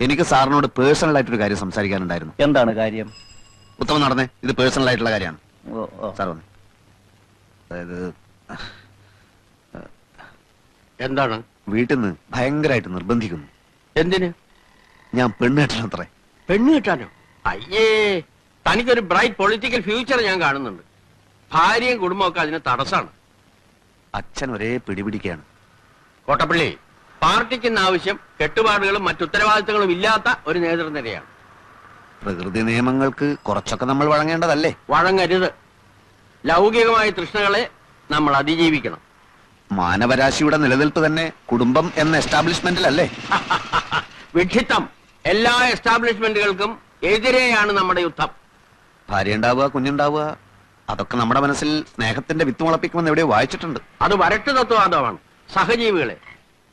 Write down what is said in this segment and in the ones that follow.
എനിക്ക് സാറിനോട് പേഴ്സണൽ ആയിട്ട് ഒരു കാര്യം സംസാരിക്കാനുണ്ടായിരുന്നു. എന്താണ് കാര്യം? ഉത്തമം നടന്നേ. ഇത് പേഴ്സണൽ ആയിട്ടുള്ള കാര്യമാണ്. സാർ വന്നേ. അതായത് എന്താണ്? വീട്ടിൽ നിന്ന് ഭയങ്കരമായിട്ട് നിർബന്ധിക്കുന്നു. എന്തിന്? ഞാൻ പെണ്ണ് കെട്ടണത്രേ. പെണ്ണ് കെട്ടാനോ? അയ്യേ തനിക്കൊരു ബ്രൈറ്റ് പൊളിറ്റിക്കൽ ഫ്യൂച്ചർ ഞാൻ കാണുന്നുണ്ട്. ഭാര്യയും കുടുംബമൊക്കെ അതിന് തടസ്സാണ്. അച്ഛൻ ഒരേ പിടിപിടിക്കുകയാണ് കോട്ടപ്പള്ളി പാർട്ടിക്ക് ആവശ്യം കെട്ടുപാടുകളും മറ്റുത്തരവാദിത്തങ്ങളും ഇല്ലാത്ത ഒരു നേതൃനിരയാണ്. പ്രകൃതി നിയമങ്ങൾക്ക് കുറച്ചൊക്കെ നമ്മൾ വഴങ്ങേണ്ടതല്ലേ? വഴങ്ങരുത്. ലൗകികമായ തൃഷ്ണകളെ നമ്മൾ അതിജീവിക്കണം. മാനവരാശിയുടെ നിലനിൽപ്പ് തന്നെ കുടുംബം എന്ന എസ്റ്റാബ്ലിഷ്മെന്റിലല്ലേ? വിഡ്ഢിത്തം. എല്ലാ എസ്റ്റാബ്ലിഷ്മെന്റുകൾക്കും എതിരെയാണ് നമ്മുടെ യുദ്ധം. ഭാര്യ ഉണ്ടാവുക കുഞ്ഞുണ്ടാവുക അതൊക്കെ നമ്മുടെ മനസ്സിൽ സ്നേഹത്തിന്റെ വിത്ത് മുളപ്പിക്കുമെന്ന് എവിടെയോ വായിച്ചിട്ടുണ്ട്. അത് വരട്ട് തത്വവാദമാണ് സഹജീവികളെ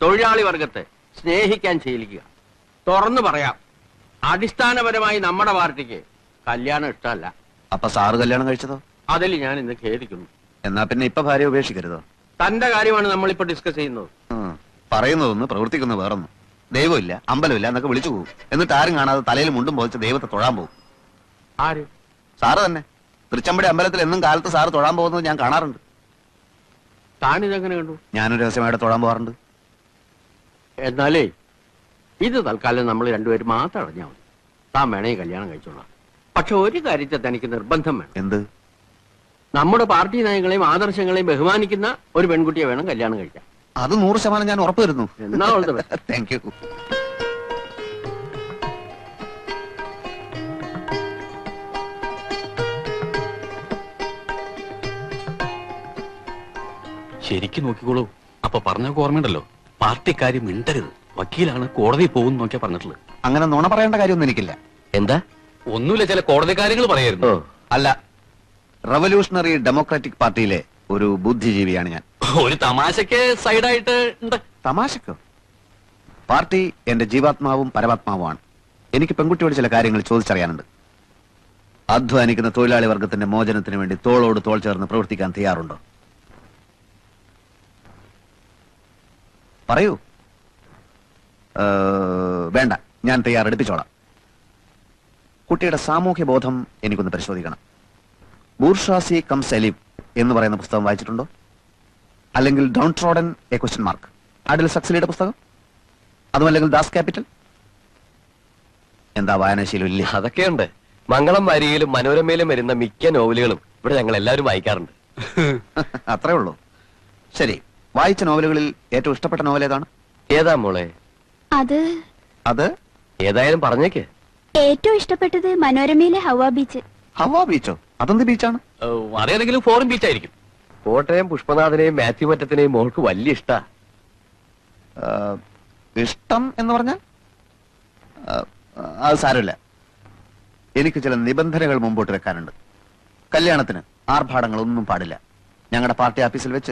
തൊഴിലാളി വർഗത്തെ സ്നേഹിക്കാൻ ശീലിക്കുക. തുറന്നു പറയാം. അടിസ്ഥാനപരമായി നമ്മുടെ പാർട്ടിക്ക് കല്യാണം ഇഷ്ടമല്ല. അപ്പൊ സാറ് കല്യാണം കഴിച്ചതോ? അതിൽ ഞാൻ ഇന്ന് ഖേദിക്കുന്നു. എന്നാ പിന്നെ ഇപ്പൊ ഭാര്യ ഉപേക്ഷിക്കരുതോ? തന്റെ കാര്യമാണ് നമ്മളിപ്പോ ഡിസ്കസ് ചെയ്യുന്നത്. പറയുന്നതൊന്ന് പ്രവർത്തിക്കുന്ന വേറൊന്നും. ദൈവമില്ല അമ്പലമില്ല എന്നൊക്കെ വിളിച്ചു പോകും എന്നിട്ട് ആരും കാണാതെ തലയിൽ മുണ്ടും പോയിച്ച് ദൈവത്തെ തൊഴാൻ പോകും ആര്? സാറ് തന്നെ. തൃച്ചമ്പടി അമ്പലത്തിൽ എന്നും കാലത്ത് സാറ് തൊഴാൻ പോകുന്നത് ഞാൻ കാണാറുണ്ട്. താനിതെങ്ങനെ കണ്ടു? ഞാനൊരു രഹസ്യമായിട്ട് തൊഴാൻ പോകാറുണ്ട്. എന്നാലേ ഇത് തൽക്കാലം നമ്മൾ രണ്ടുപേരും മാത്രം അറിഞ്ഞാൽ മതി. താൻ വേണേ കല്യാണം കഴിച്ചോളാം. പക്ഷെ ഒരു കാര്യത്തെ തനിക്ക് നിർബന്ധം വേണം. എന്ത്? നമ്മുടെ പാർട്ടി നയങ്ങളെയും ആദർശങ്ങളെയും ബഹുമാനിക്കുന്ന ഒരു പെൺകുട്ടിയെ വേണം കല്യാണം കഴിക്കാൻ. അത് നൂറ് ശതമാനം ഞാൻ ഉറപ്പ് വരുന്നു എന്നാ. താങ്ക് യു ശരിക്കും നോക്കിക്കോളൂ. അപ്പൊ പറഞ്ഞൊക്കെ ഓർമ്മയുണ്ടല്ലോ. പാർട്ടിക്കാര് മിണ്ടരുത്. വക്കീലാണ് കോടതി പോകും നോക്കിയാ പറഞ്ഞിട്ടുള്ളത്. അങ്ങനെ നുണ പറയേണ്ട കാര്യമൊന്നും എനിക്കില്ല. എന്താ? ഒന്നുമില്ല ചില കോടതി കാര്യങ്ങൾ പറയായിരുന്നു. അല്ല റവല്യൂഷണറി ഡെമോക്രാറ്റിക് പാർട്ടിയിലെ ഒരു ബുദ്ധിജീവിയാണ് ഞാൻ. ഒരു തമാശക്ക് സൈഡായിട്ട് ഉണ്ട്. തമാശക്കോ? പാർട്ടി എന്റെ ജീവാത്മാവും പരമാത്മാവുമാണ്. എനിക്ക് പെൺകുട്ടിയോട് ചില കാര്യങ്ങൾ ചോദിച്ചറിയാനുണ്ട്. അധ്വാനിക്കുന്ന തൊഴിലാളി വർഗത്തിന്റെ മോചനത്തിന് വേണ്ടി തോളോട് തോൾ ചേർന്ന് പ്രവർത്തിക്കാൻ തയ്യാറുണ്ടോ? പറയൂ. വേണ്ട ഞാൻ തയ്യാറെടുപ്പിച്ചോളാം. കുട്ടിയുടെ സാമൂഹ്യ ബോധം എനിക്കൊന്ന് പരിശോധിക്കണം. ബൂർഷാസി കം സലീം എന്ന് പറയുന്ന പുസ്തകം വായിച്ചിട്ടുണ്ടോ? അല്ലെങ്കിൽ down trodden a question mark? അഡിൽ സക്സലിയുടെ പുസ്തകം? അതുമല്ലെങ്കിൽ ദാസ് ക്യാപിറ്റൽ? എന്താ വായനാശീലം ഇല്ല? അതൊക്കെയുണ്ട്. മംഗളം വാരികയിലും മനോരമയിലും വരുന്ന മിക്ക നോവലുകളും ഇവിടെ ഞങ്ങൾ എല്ലാവരും വായിക്കാറുണ്ട്. അത്രേ ഉള്ളൂ. ശരി. വായിച്ച നോവലുകളിൽ ഏറ്റവും ഇഷ്ടപ്പെട്ട നോവൽ ഏതാണ്? ഏതാ മോളെ? അത് അത്? ഏതായാലും പറഞ്ഞേക്ക്. ഏറ്റവും ഇഷ്ടപ്പെട്ടത് മനോരമയിലെ ഹവ ബീച്ച്. ഹവാ ബീച്ചോ? അതെന്ത് ബീച്ചാണ്? അറിയാതെങ്കിലും അതേതെങ്കിലും ഫോറിൻ ബീച്ച് ആയിരിക്കും കോട്ടയം പുഷ്പനാഥനെയും മാത്യു മറ്റത്തിനെയും മോൾക്ക് വലിയ ഇഷ്ടാ. ആ, ഇഷ്ടം എന്ന് പറഞ്ഞാൽ? ആ, അത് സാരമില്ല. എനിക്ക് ചില നിബന്ധനകൾ മുമ്പോട്ട് വെക്കാനുണ്ട്. കല്യാണത്തിന് ആർഭാടങ്ങളൊന്നും പാടില്ല. ഞങ്ങളുടെ പാർട്ടി ഓഫീസിൽ വെച്ച്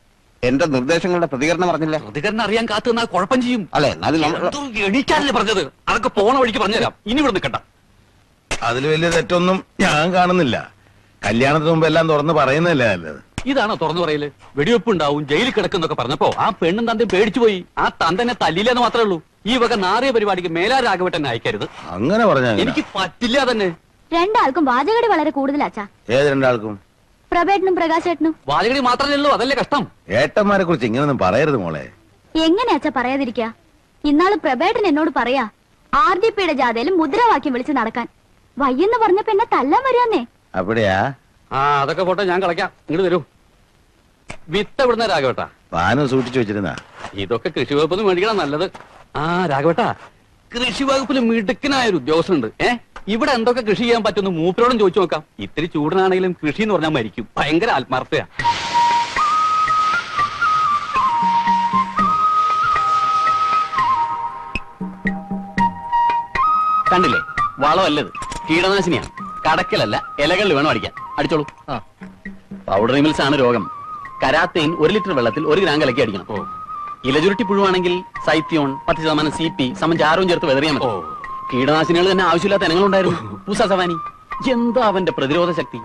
എന്റെ നിർദ്ദേശങ്ങളുടെ പ്രതികരണം പറഞ്ഞില്ല പ്രതികരണം അറിയാൻ കാത്തു നിന്നാൽ കുഴപ്പം ചെയ്യും. അല്ലെ? എണീക്കാനല്ലേ പറഞ്ഞത്? അതൊക്കെ പോണ വഴിക്ക് പറഞ്ഞുതരാം. ഇനി ഇവിടെ നിൽക്കണ്ട. അതിൽ വലിയ തെറ്റൊന്നും ഞാൻ കാണുന്നില്ല. കല്യാണത്തിന് മുമ്പ് എല്ലാം തുറന്ന് പറയുന്നല്ലേ നല്ലത്. ഇതാണോ തുറന്നു പറയൽ? വെടിവെപ്പ് ഉണ്ടാവും ജയിലിൽ കിടക്കുന്നൊക്കെ പറഞ്ഞപ്പോ ആ പെണ്ണും തന്റെ പേടിച്ചു പോയി. ആ തന്തനെ തല്ലില്ലെന്ന് മാത്രമേ ഉള്ളൂ. ഈ വക നാറിയ പരിപാടിക്ക് മേലാ രാഘവട്ടനെ അയക്കരുത്. അങ്ങനെ പറഞ്ഞ എനിക്ക് പറ്റില്ല തന്നെ രണ്ടാൾക്കും വാചകടി വളരെ കൂടുതലാച്ചാ ഏത് രണ്ടാൾക്കും? പ്രഭേട്ടനും പ്രകാശേട്ടനും. വാലുകടി മാത്രമേ ഉള്ളൂ അതല്ലേ കഷ്ടം. ഏട്ടന്മാരെ കുറിച്ച് ഇങ്ങനൊന്നും പറയരുത് മോളെ. എങ്ങനെ അച്ഛാ പറയാതിരിക്കാ? ഇന്നാൾ പ്രഭേട്ടൻ എന്നോട് പറയാ ആർ ഡി പിയുടെ ജാഥയിൽ മുദ്രാവാക്യം വിളിച്ച് നടക്കാൻ. വയ്യെന്ന് പറഞ്ഞപ്പോ എന്നെ തല്ലാൻ വരാന്നേ. അവിടെയാ? ആ അതൊക്കെ പോട്ടെ ഞാൻ കളയ്ക്കാം ഇങ്ങോട്ട് വരൂ. വിത്ത് എവിടുന്ന രാഘവട്ട? പാനം സൂക്ഷിച്ചു വെച്ചിരുന്ന. ഇതൊക്കെ കൃഷി വകുപ്പിൽ മേടിക്കണം നല്ലത്. ആ രാഘവട്ട കൃഷി വകുപ്പിൽ മിടുക്കനായ ഒരു ഉദ്യോഗസ്ഥനുണ്ട്. ഏ? ഇവിടെ എന്തൊക്കെ കൃഷി ചെയ്യാൻ പറ്റുന്നു മൂപ്പരോടും ചോദിച്ചു നോക്കാം. ഇത്തിരി ചൂടിനാണെങ്കിലും കൃഷി എന്ന് പറഞ്ഞാൽ മരിക്കും. ഭയങ്കര ആത്മാർത്ഥയാ. കണ്ടില്ലേ? വളമല്ലത് കീടനാശിനിയാ കടക്കലല്ല ഇലകളിൽ വേണം അടിക്കാൻ. അടിച്ചോളൂ. പൗഡർ മിൽസ് ആണ് രോഗം. കരാത്തേൻ ഒരു ലിറ്റർ വെള്ളത്തിൽ ഒരു ഗ്രാം കലക്കി അടിക്കണം. ഇലചുരുട്ടി പുഴുവാണെങ്കിൽ സൈത്യോൺ പത്ത് ശതമാനം സി പി സമഞ്ചാരവും ചാരവും ചേർത്ത് വെതറിയാൽ മതി കീടനാശിനികൾ തന്നെ ആവശ്യമില്ലാത്ത ഇനങ്ങളുണ്ടായിരുന്നു. പൂസ സവാനി. എന്താ അവന്റെ പ്രതിരോധ ശക്തി?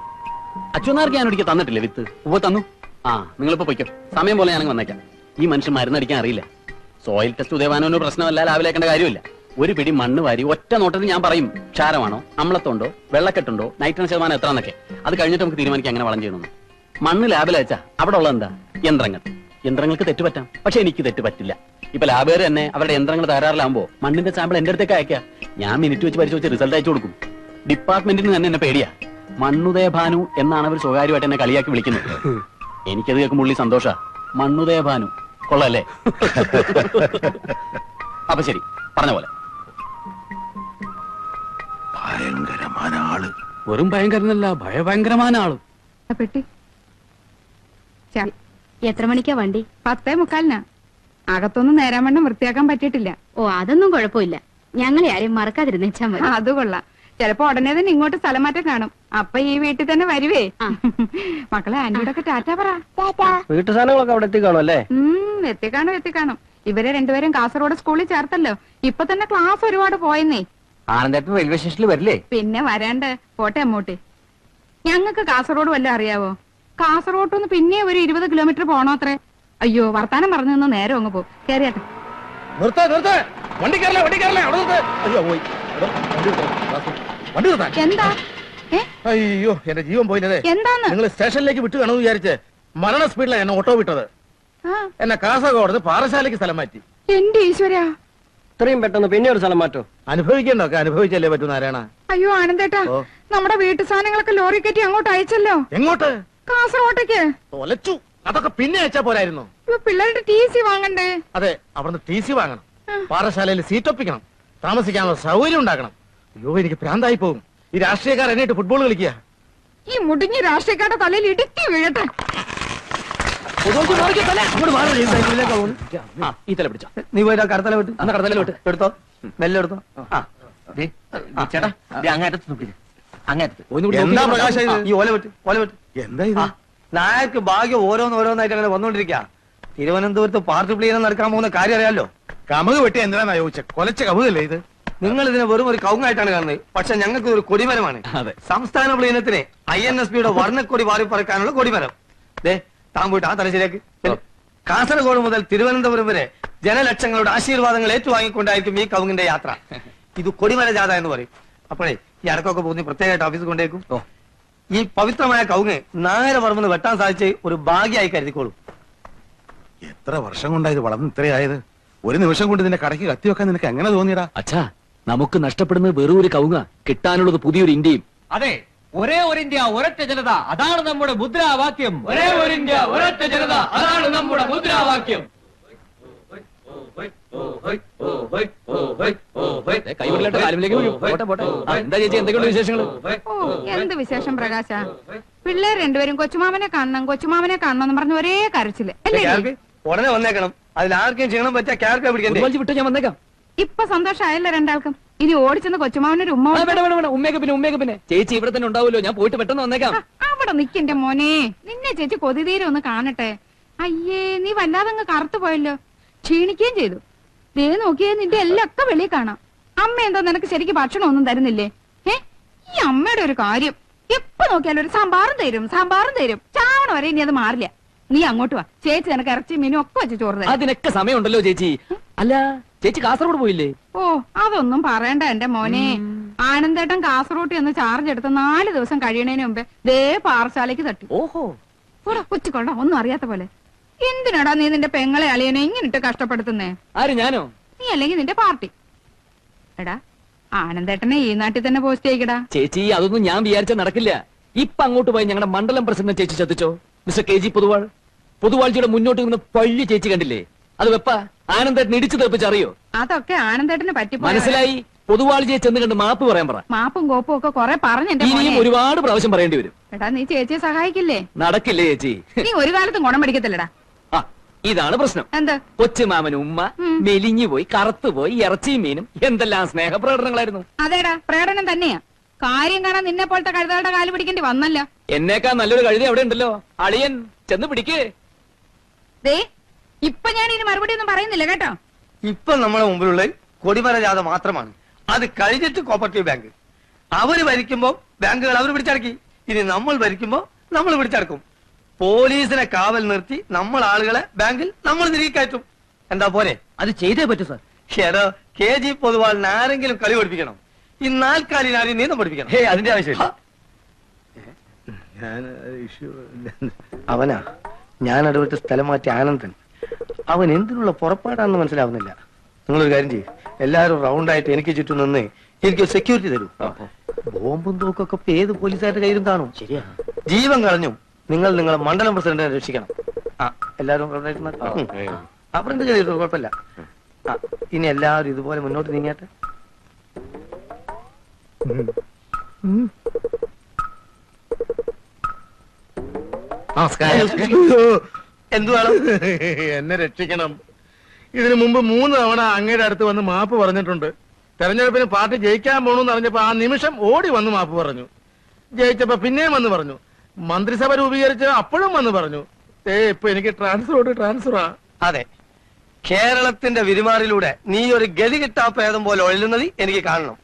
അച്ഛനാർക്ക് ഞാൻ ഒരിക്കൽ തന്നിട്ടില്ല വിത്ത്? ഉവ തന്നു. ആ നിങ്ങളിപ്പോ പൊയ്ക്കോ. സമയം പോലെ ഞാനങ്ങ് വന്നേക്കാം. ഈ മനുഷ്യൻ മരുന്നടിക്കാൻ അറിയില്ല. സോയിൽ ടെസ്റ്റ് ഉദയവാനോ പ്രശ്നമല്ല ലാവിലേക്കേണ്ട കാര്യമില്ല. ഒരു പിടി മണ്ണ് വാരി ഒറ്റ നോട്ടത്തിൽ ഞാൻ പറയും ക്ഷാരമാണോ അമ്ലത്തുണ്ടോ വെള്ളക്കെട്ടുണ്ടോ നൈട്രജൻ ശതമാനം എത്ര എന്നൊക്കെ അത് കഴിഞ്ഞിട്ട് നമുക്ക് തീരുമാനിക്കാം അങ്ങനെ വളം ചെയ്യണമെന്ന് മണ്ണ് ലാബിൽ അവിടെ ഉള്ള എന്താ? യന്ത്രങ്ങൾ. യന്ത്രങ്ങൾക്ക് തെറ്റുപറ്റാം. പക്ഷെ എനിക്ക് തെറ്റ് പറ്റില്ല. ഇപ്പൊ ലാബുകാർ തന്നെ അവരുടെ യന്ത്രങ്ങൾ തകരാറിലാകുമ്പോ മണ്ണിന്റെ സാമ്പിൾ എന്റെ അടുത്തേക്ക് അയക്കാം ഞാൻ മിനിറ്റ് വെച്ച് പരിശോധിച്ച് റിസൾട്ട് അയച്ചു കൊടുക്കും. ഡിപ്പാർട്ട്മെന്റിന് തന്നെ എന്നെ പേടിയാ. മണ്ണുദയ ഭാനു എന്നാണ് അവർ സ്വകാര്യമായിട്ട് എന്നെ കളിയാക്കി വിളിക്കുന്നത്. എനിക്കത് കേൾക്കുമ്പോൾ ഉള്ളി സന്തോഷ. മണ്ണുദയ ഭാനു. കൊള്ളല്ലേ? അപ്പൊ ശരി പറഞ്ഞ പോലെ. ഭയങ്കരമായ ആൾ. വെറും ഭയങ്കരനല്ല ഭയഭയങ്കരമായ ആൾ. പെട്ടി. എത്ര മണിക്കാ വണ്ടി? പത്തേ മുക്കാലിനാ. അകത്തൊന്നും നേരാൻ വണ്ണം വൃത്തിയാക്കാൻ പറ്റിയിട്ടില്ല. ഓ അതൊന്നും കുഴപ്പമില്ല. ഞങ്ങളെ ആരെയും മറക്കാതിരുന്നേച്ചാ മതി. അത് കൊള്ളാം. ചിലപ്പോ ഉടനെ തന്നെ ഇങ്ങോട്ട് സ്ഥലം മാറ്റം കാണും. അപ്പൊ ഈ വീട്ടിൽ തന്നെ വരുവേ. മക്കളെ ആന്റിയോടൊക്കെ ടാറ്റ പറ. വീട്ടു സാധനങ്ങളൊക്കെ അവിടെ എത്തിക്കാണോ അല്ലേ? ഉം എത്തിക്കാണും എത്തിക്കാണും. ഇവരെ രണ്ടുപേരും കാസർഗോഡ് സ്കൂളിൽ ചേർത്തല്ലോ. ഇപ്പൊ തന്നെ ക്ലാസ് ഒരുപാട് പോയെന്നേ. ആനന്ദേട്ടൻ റെയിൽവേ സ്റ്റേഷനിൽ വരില്ലേ? പിന്നെ വരാണ്ട്. പോട്ടെ അമ്മൂട്ടി. ഞങ്ങൾക്ക് കാസർഗോഡ് വല്ല അറിയാവോ? കാസർഗോഡ് നിന്ന് പിന്നെ ഒരു ഇരുപത് കിലോമീറ്റർ പോണോ അത്രേ? അയ്യോ വർത്താനം പറഞ്ഞു നിന്ന് നേരം അങ്ങ് പോകും കേറിയാട്ടെ. നിർത്ത നിർത്ത. വണ്ടി കയറല വണ്ടി കയറല അവിടെ നിർത്ത്. അയ്യോ പോയി. എടോ, വണ്ടി. വാസു, വണ്ടി നിർത്താൻ. എന്താ? ഏ? അയ്യോ എന്റെ ജീവൻ പോയില്ലേ. എന്താന്ന്? നിങ്ങൾ സ്റ്റേഷനിലേക്ക് വിട്ടു കാണുമെന്ന് വിചാരിച്ച് മരണ സ്പീഡിലാണ് എന്നെ ഓട്ടോ വിട്ടത്. ആ, എന്നെ കാസർഗോഡ് പാറശാലയ്ക്ക് സ്ഥലം മാറ്റി. എന്റെ ഈശ്വരാ. ഇത്രയും പെട്ടെന്ന് പിന്നെ ഒരു സ്ഥലം മാറ്റോ? അനുഭവിക്കണ്ടൊക്കെ അനുഭവിച്ചല്ലേ പറ്റൂ നാരായണ? അയ്യോ ആനന്ദേട്ടാ. ഓ. നമ്മുടെ വീട്ടു സാധനങ്ങളൊക്കെ ലോറി കയറ്റി അങ്ങോട്ട് അയച്ചല്ലോ. എങ്ങോട്ട്? കാസർഗോട്ടേക്ക്. തൊലച്ചു അതൊക്കെ പിന്നെ അയച്ചാ പോരായിരുന്നു. ഇപ്പൊ പിള്ളേരുടെ ടി സി വാങ്ങണ്ടേ? അതെ അവിടുന്ന് ടി സി വാങ്ങണം. പാഠശാലയിൽ സീറ്റ് ഒപ്പിക്കണം. താമസിക്കാനുള്ള സൗകര്യം ഉണ്ടാക്കണം. അയ്യോ എനിക്ക് പ്രാന്തായി പോകും. ഈ രാഷ്ട്രീയക്കാർ എന്നിട്ട് ഫുട്ബോൾ കളിക്കുക. ഈ മുടിഞ്ഞ രാഷ്ട്രീയക്കാരുടെ തലയിൽ ഇടുക്കി വീഴട്ടെ. ഈ തല പിടിച്ചോ. നീ പോയിട്ട് കടത്തല വിട്ട്. അന്ന് കടത്തല വിട്ട്? എടുത്തോ? മെല്ലെ എടുത്തോ? ചേട്ടാ. അങ്ങേറ്റത്ത് എന്താ പ്രകാശ? ഈ ഓല വിട്ട് ഓല വിട്ട്. എന്താ ഇത്? നായർക്ക് ഭാഗ്യം ഓരോന്ന് ഓരോന്നായിട്ട് അങ്ങനെ വന്നോണ്ടിരിക്കുക തിരുവനന്തപുരത്ത് പാർട്ടി പ്ലീനം നടക്കാൻ പോകുന്ന കാര്യം അറിയാലോ? കമുക് വെട്ടി എന്തിനാ ചോദിച്ച? കൊലച്ച കമുകല്ലേ ഇത്? നിങ്ങൾ ഇതിനെ വെറും ഒരു കൗങ്ങായിട്ടാണ് കാണുന്നത്. പക്ഷെ ഞങ്ങൾക്ക് ഒരു കൊടിമരമാണ്. സംസ്ഥാന പ്ലീനത്തിന് ഐ എൻ എസ് പിയുടെ വർണക്കൊടി വാരിപ്പറക്കാനുള്ള കൊടിമരം. ദേ താൻ പോയിട്ട് ആ തലശ്ശേരിക്ക് കാസർഗോഡ് മുതൽ തിരുവനന്തപുരം വരെ ജനലക്ഷങ്ങളുടെ ആശീർവാദങ്ങൾ ഏറ്റുവാങ്ങിക്കൊണ്ടായിരിക്കും ഈ കവുങ്ങിന്റെ യാത്ര. ഇത് കൊടിമര ജാഥ എന്ന് പറയും. അപ്പോഴേ ഈ അടക്കമൊക്കെ പോകുന്ന പ്രത്യേകമായിട്ട് ഓഫീസ് കൊണ്ടേക്കും ഈ പവിത്രമായ കൗങ്ങ് നായര പറമ്പെന്ന് വെട്ടാൻ സാധിച്ച് ഒരു ഭാഗ്യമായി കരുതിക്കോളൂ. എത്ര വർഷം കൊണ്ടാ ഇത് വളർന്ന് ഇത്രയായത്? ഒരു നിമിഷം കൊണ്ട് ഇതിന്റെ കടയ്ക്ക് കത്തി വെക്കാൻ നിനക്ക് എങ്ങനെ തോന്നിയടാ? അച്ഛാ നമുക്ക് നഷ്ടപ്പെടുന്നത് വെറും ഒരു കൗങ്ങ കിട്ടാനുള്ളത് പുതിയൊരു ഇന്ത്യയും. അതെ ഒരേ ഒരു ഇന്ത്യ ഒരൊറ്റ ജനത. അതാണ് നമ്മുടെ മുദ്രാവാക്യം. ഒരേ ഒരു ഇന്ത്യ ഒരൊറ്റ ജനത. അതാണ് നമ്മുടെ മുദ്രാവാക്യം. കൈവിടലായിട്ട് പോട്ടെ പോട്ടെ. എന്താ ചേച്ചി എന്തൊക്കെയുള്ള വിശേഷങ്ങൾ ഓ എന്ത് വിശേഷം പ്രകാശ? പിള്ളേർ രണ്ടുപേരും കൊച്ചുമാമനെ കാണണം കൊച്ചുമാമനെ കാണണം എന്ന് പറഞ്ഞ് ഒരേ കരച്ചിൽ. അല്ലേ ക്യാർക്ക്? ഉടനെ വന്നേക്കണം. അതിൽ ആർക്കും ചെയ്യണം പറ്റാ ക്യാർക്ക് പിടിക്കണ്ടേ? വലിച്ചു വിട്ട് ഞാൻ വന്നേക്കാം. ഇപ്പൊ സന്തോഷമായല്ലോ രണ്ടാൾക്കും. ഇനി ഓടിച്ചെന്ന് കൊച്ചുമാവനൊരു ഉമ്മ ആ, കൊടുത്ത് വേണ്ട വേണ്ട വേണ്ട. ഉമ്മയൊക്കെ പിന്നെ ഉമ്മയൊക്കെ പിന്നെ. ചേച്ചി ഇവിടെ തന്നെ ഉണ്ടാവുമല്ലോ. ഞാൻ പോയിട്ട് പെട്ടെന്ന് വന്നേക്കാം. അവിടെ നിക്കന്റെ മോനെ. നിന്നെ ചേച്ചി കൊതിതീരെ ഒന്ന് കാണട്ടെ. അയ്യേ നീ വല്ലാതെ അങ്ങ് കറുത്തു പോയല്ലോ. ക്ഷീണിക്കുകയും ചെയ്തു. ദേ നോക്കിയേ നിന്റെ എല്ലാം ഒക്കെ വെളിയിൽ കാണാം. അമ്മ എന്താ നിനക്ക് ശരിക്കും ഭക്ഷണം ഒന്നും തരുന്നില്ലേ? ഏ ഈ അമ്മയുടെ ഒരു കാര്യം. എപ്പോ നോക്കിയാലും ഒരു സാമ്പാറും തരും സാമ്പാറും തരും. ചാവണ വരെ ഇനി അത് മാറില്ല. നീ അങ്ങോട്ട് വാ. ചേച്ചി നിനക്ക് ഇറച്ചി മീനും ഒക്കെ വെച്ച് ചോറ് തരാം. അതിനൊക്കെ സമയമുണ്ടല്ലോ ചേച്ചി. അല്ല ചേച്ചി കാസർഗോഡ് പോയില്ലേ? ഓ അതൊന്നും പറയണ്ട എന്റെ മോനെ. ആനന്ദേട്ടൻ കാസർഗോട്ട് എന്ന് ചാർജ് എടുത്ത് നാല് ദിവസം കഴിയണേന് മുമ്പേ ദേ പാറശാലയ്ക്ക് തട്ടി. ഓഹോ. ഓടാ കൊച്ചുകൊള്ള ഒന്നും അറിയാത്ത പോലെ. എന്തിനാടാ നീ നിന്റെ പെങ്ങളെ അളിയനെ ഇങ്ങനിട്ട് കഷ്ടപ്പെടുത്തുന്നേ? ആര് ഞാനോ? നീ അല്ലെങ്കിൽ നിന്റെ പാർട്ടി. എടാ ആനന്ദേട്ടനെ ഈ നാട്ടിൽ തന്നെ പോസ്റ്റ് ചെയ്യിക്കടാ. ചേച്ചി അതൊന്നും ഞാൻ വിചാരിച്ച നടക്കില്ല. ഇപ്പൊ അങ്ങോട്ട് പോയി ഞങ്ങളുടെ മണ്ഡലം പ്രസിഡന്റ് ചേച്ചി ചത്തിച്ചോ മിസ്റ്റർ കെ ജി പൊതുവാൾ. പൊതുവാഴ്ചയുടെ മുന്നോട്ട് നിന്ന് പള്ളി ചേച്ചി കണ്ടില്ലേ? അത് വെപ്പ ആനന്ദേട്ടൻ ഇടിച്ചു തീർപ്പിച്ചറിയോ അതൊക്കെ ആനന്ദേട്ടന് പറ്റി മനസ്സിലായി? പൊതുവാഴ്ചയെ ചെന്ന് കണ്ട് മാപ്പ് പറയാൻ പറ. മാപ്പും കോപ്പും ഒക്കെ കൊറേ പറഞ്ഞു ഇനിയും ഒരുപാട് പ്രാവശ്യം പറയേണ്ടി വരും. എടാ നീ ചേച്ചിയെ സഹായിക്കില്ലേ? നടക്കില്ലേ ചേച്ചി? നീ ഒരു കാലത്തും ഗുണം പഠിക്കത്തില്ലടാ. ഇതാണ് പ്രശ്നം. എന്താ? കൊച്ചുമാമൻ ഉമ്മ മെലിഞ്ഞു പോയി കറുത്തുപോയി ഇറച്ചിയും മീനും. എന്തെല്ലാം സ്നേഹ പ്രകടനങ്ങളായിരുന്നു അതേടാ പ്രകടനം തന്നെയാ. കാര്യം കാണാൻ നിന്നെ പോലത്തെ കഴുതകളുടെ കാൽ പിടിക്കേണ്ടി വന്നല്ല. എന്നേക്കാ നല്ലൊരു കഴുതി അവിടെ ഉണ്ടല്ലോ. അളിയൻ ചെന്ന് പിടിക്കേ. ദേ ഇപ്പൊ ഞാൻ ഇനി മറുപടി ഒന്നും പറയുന്നില്ല കേട്ടോ? ഇപ്പൊ നമ്മളെ മുമ്പിലുള്ള കൊടിമര ജാഥ മാത്രമാണ്. അത് കഴിഞ്ഞിട്ട് കോപ്പറേറ്റീവ് ബാങ്ക് അവർ ഭരിക്കുമ്പോ ബാങ്കുകൾ അവർ പിടിച്ചടക്കി. ഇനി നമ്മൾ ഭരിക്കുമ്പോ നമ്മൾ പിടിച്ചടക്കും. പോലീസിനെ കാവൽ നിർത്തി നമ്മൾ ആളുകളെ ബാങ്കിൽ നമ്മൾ തിരികെ കയറ്റും എന്താ പോരെ? അത് ചെയ്തേ പറ്റൂ സാർ. ഏതോ കെ ജി പൊതുവാളിന് ആരെങ്കിലും കളി പഠിപ്പിക്കണം. ഈ നാൽക്കാലിന് ആരെയും നീന്തം പഠിപ്പിക്കണം. ഹേ അതിന്റെ ആവശ്യമില്ല. അവനാ ഞാൻ ഇടപെട്ട് സ്ഥലം മാറ്റി ആനന്ദൻ. അവൻ എന്തിനുള്ള പുറപ്പാടാണെന്ന് മനസ്സിലാവുന്നില്ല. നിങ്ങളൊരു കാര്യം ചെയ്യും. എല്ലാവരും റൗണ്ടായിട്ട് എനിക്ക് ചുറ്റും നിന്ന് എനിക്ക് സെക്യൂരിറ്റി തരൂ. ബോംബും തോക്കൊക്കെ ഏത് പോലീസുകാരുടെ കയ്യിലും കാണും. ശരിയാ. ജീവൻ കളഞ്ഞു നിങ്ങൾ നിങ്ങളെ മണ്ഡലം പ്രസിഡന്റിനെ രക്ഷിക്കണം. ആ. എല്ലാവരും അപ്പുറം. ഉം. ആ കുഴപ്പമില്ല. ആ ഇനി എല്ലാവരും ഇതുപോലെ മുന്നോട്ട് നീങ്ങിയാട്ടെ. നമസ്കാരം. എന്തു എന്നെ രക്ഷിക്കണം. ഇതിനു മുമ്പ് മൂന്ന് തവണ അങ്ങയുടെ അടുത്ത് വന്ന് മാപ്പ് പറഞ്ഞിട്ടുണ്ട്. തെരഞ്ഞെടുപ്പിന് പാർട്ടി ജയിക്കാൻ പോണെന്ന് അറിഞ്ഞപ്പോ ആ നിമിഷം ഓടി വന്ന് മാപ്പ് പറഞ്ഞു. ജയിച്ചപ്പോ പിന്നെയും വന്ന് പറഞ്ഞു. മന്ത്രിസഭ രൂപീകരിച്ച് അപ്പോഴും വന്ന് പറഞ്ഞു ഏ ഇപ്പൊ എനിക്ക് ട്രാൻസ്ഫർ ട്രാൻസ്ഫറാ അതെ. കേരളത്തിന്റെ വിരുമാറിലൂടെ നീ ഒരു ഗതി കിട്ടാ പേദം പോലെ ഒഴുകുന്നത് എനിക്ക് കാണണം.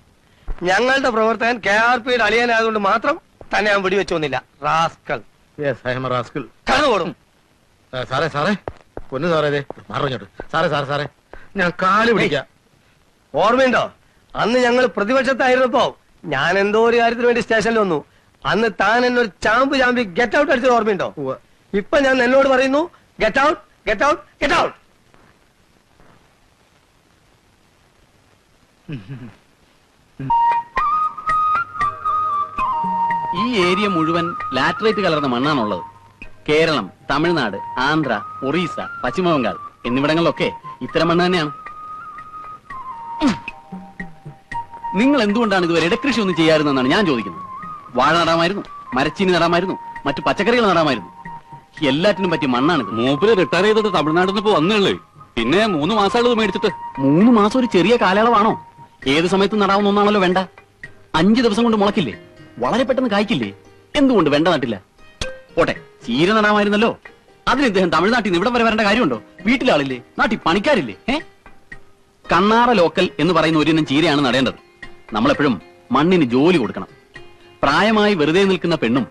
ഞങ്ങളുടെ പ്രവർത്തകൻ കെ ആർ പിയുടെ അളിയനായതുകൊണ്ട് മാത്രം തന്നെ ഞാൻ വെടിവെച്ചൊന്നില്ല റാസ്കൽ. റാസ്കൽ കണ്ണുകൊടും സാറേ സാറേ. പൊന്നു സാറേ മാറിഞ്ഞോട്ട് സാറേ സാറേ സാറേ. ഞാൻ കാൽ പിടിക്കാം. ഓർമ്മയുണ്ടോ? അന്ന് ഞങ്ങൾ പ്രതിപക്ഷത്തായിരുന്നപ്പോ ഞാൻ എന്തോ ഒരു കാര്യത്തിന് വേണ്ടി സ്റ്റേഷനിൽ വന്നു. അന്ന് താൻ എന്നെ ഒരു ചാമ്പ് ചാമ്പി ഗെറ്റ് ഔട്ട് അടിച്ചത് ഓർമ്മയുണ്ടോ. ഇപ്പൊ ഞാൻ എന്നോട് പറയുന്നു get out get out get out ഈ ഏരിയ മുഴുവൻ ലാറ്ററൈറ്റ് കലർന്ന മണ്ണാണുള്ളത്. കേരളം തമിഴ്നാട് ആന്ധ്ര ഒറീസ പശ്ചിമ ബംഗാൾ എന്നിവിടങ്ങളിലൊക്കെ ഇത്തരം മണ്ണ് തന്നെയാണ്. നിങ്ങൾ എന്തുകൊണ്ടാണ് ഇതുവരെ ഇടക്കൃഷി ഒന്നും ചെയ്യാറുതെന്നാണ് ഞാൻ ചോദിക്കുന്നത്? വാഴ നടാമായിരുന്നു മരച്ചീനി നടാമായിരുന്നു മറ്റു പച്ചക്കറികൾ നടാമായിരുന്നു. എല്ലാറ്റിനും പറ്റിയ മണ്ണാണ് മൂപ്പര് റിട്ടയർ ചെയ്തിട്ട് തമിഴ്നാട്ടിൽ നിന്ന് ഇപ്പൊ വന്നേള്ളേ പിന്നെ മൂന്ന് മാസമുള്ളത് മേടിച്ചിട്ട്. മൂന്ന് മാസം ഒരു ചെറിയ കാലയളവാണോ? ഏത് സമയത്തും നടാവുന്ന ഒന്നാണല്ലോ വേണ്ട. അഞ്ചു ദിവസം കൊണ്ട് മുളക്കില്ലേ വളരെ പെട്ടെന്ന് കായ്ക്കില്ലേ? എന്തുകൊണ്ട് വേണ്ട നട്ടില്ല? പോട്ടെ ചീര നടാമായിരുന്നല്ലോ. അതിന് ഇദ്ദേഹം തമിഴ്നാട്ടിൽ നിന്ന് ഇവിടെ വരെ വരേണ്ട കാര്യമുണ്ടോ? വീട്ടിലാളില്ലേ നാട്ടിൽ പണിക്കാരില്ലേ? ഏ കണ്ണാറ ലോക്കൽ എന്ന് പറയുന്ന ഒരു ചീരയാണ് നടേണ്ടത്. നമ്മളെപ്പോഴും മണ്ണിന് ജോലി കൊടുക്കണം. പ്രായമായി വെറുതെ നിൽക്കുന്ന പെണ്ണും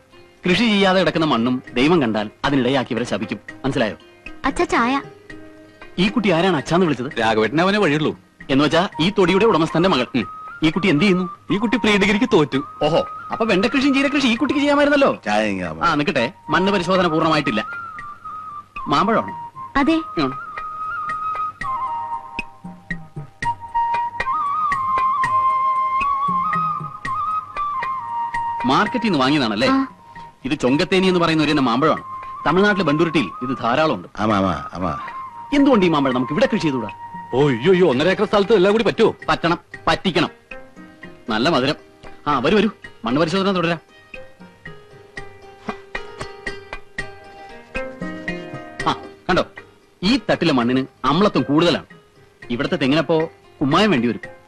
കൃഷി ചെയ്യാതെ കിടക്കുന്ന മണ്ണും ദൈവം കണ്ടാൽ അതിനിടയാക്കിയവരെ ശപിക്കും. മനസ്സിലായോ? അച്ഛ ചായ. ഈ കുട്ടി ആരാണ് അച്ഛാന്ന് വിളിച്ചത്? രാഘവേട്ടനെ അവനെ വഴിയുള്ളൂ. എന്ന് വെച്ചാ ഈ തൊടിയുടെ ഉടമസ്ഥന്റെ മകൾ. ഈ കുട്ടി എന്ത് ചെയ്യുന്നു? ഈ കുട്ടി പ്രീ ഡിഗ്രിക്ക് തോറ്റു. ഓഹോ അപ്പൊ വെണ്ടകൃഷിയും ചീരകൃഷി ഈ കുട്ടിക്ക് ചെയ്യാമായിരുന്നല്ലോ? ചായ ആ നിക്കട്ടെ. മണ്ണ് പരിശോധന പൂർണമായിട്ടില്ല. മാമ്പഴമാണോ? അതെ. മാർക്കറ്റിൽ നിന്ന് വാങ്ങിയതാണല്ലേ? ഇത് ചൊങ്കത്തേനി എന്ന് പറയുന്ന ഒരു മാമ്പഴമാണ്. തമിഴ്നാട്ടിലെ ബണ്ടൂരിട്ടിയിൽ ഇത് ധാരാളം ഉണ്ട് ആമാ ആമാ ആമാ. എന്തുകൊണ്ട് ഈ മാമ്പഴം നമുക്ക് ഇവിടെ കൃഷി ചെയ്തുകൂടാ? ഓയ്യോ അയ്യോ അയ്യോ ഒന്നര ഏക്കർ സ്ഥലത്ത് എല്ലാം കൂടി പറ്റുമോ പറ്റണം പറ്റിക്കണം. നല്ല മധുരം. ആ വരൂ വരൂ. മണ്ണ് പരിശോധന തുടരാം. ആ കണ്ടോ? ഈ തട്ടിലെ മണ്ണിന് അമ്ലത്വം കൂടുതലാണ്. ഇവിടുത്തെ തെങ്ങിനപ്പോ കുമ്മായം വേണ്ടി വരും.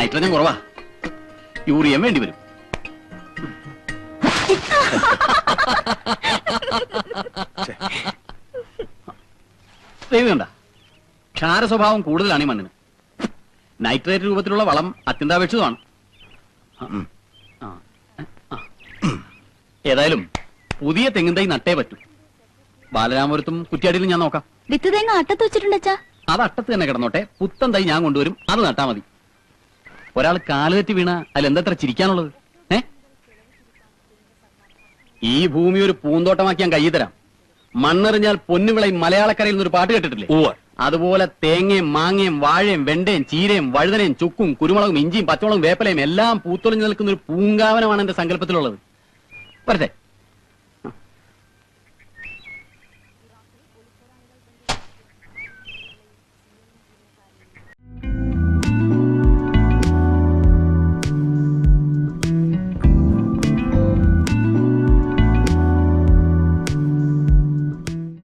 നൈട്രജൻ കുറവാ. യൂറിയം വേണ്ടി വരും. ക്ഷാര സ്വഭാവം കൂടുതലാണ് ഈ മണ്ണിന്. നൈട്രേറ്റ് രൂപത്തിലുള്ള വളം അത്യന്താപേക്ഷിതമാണ്. ഏതായാലും പുതിയ തെങ്ങിൻ തൈ നട്ടേ പറ്റൂ. ബാലരാമപുരത്തും കുറ്റിയാടിയിലും ഞാൻ നോക്കാം. വിത്ത് തേങ്ങ അട്ടത്ത് വെച്ചിട്ടുണ്ട് അത് അട്ടത്ത് തന്നെ കിടന്നോട്ടെ. പുത്തൻ തൈ ഞാൻ കൊണ്ടുവരും. അത് നട്ടാ മതി. ഒരാൾ കാലുതെറ്റി വീണ അതിൽ എന്തത്ര ചിരിക്കാനുള്ളത്? ഏ? ഈ ഭൂമി ഒരു പൂന്തോട്ടമാക്കി ഞാൻ കയ്യിൽ തരാം മണ്ണെറിഞ്ഞാൽ പൊന്നുവിളയും മലയാളക്കരയിൽ നിന്ന് ഒരു പാട്ട് കേട്ടിട്ടില്ലേ. അതുപോലെ തേങ്ങയും മാങ്ങയും വാഴയും വെണ്ടയും ചീരയും വഴുതനയും ചുക്കും കുരുമുളകും ഇഞ്ചിയും പച്ചമുളകും വേപ്പലയും എല്ലാം പൂത്തൊളിഞ്ഞു നിൽക്കുന്ന ഒരു പൂങ്കാവനമാണ് എന്റെ സങ്കല്പത്തിലുള്ളത്. വരട്ടെ.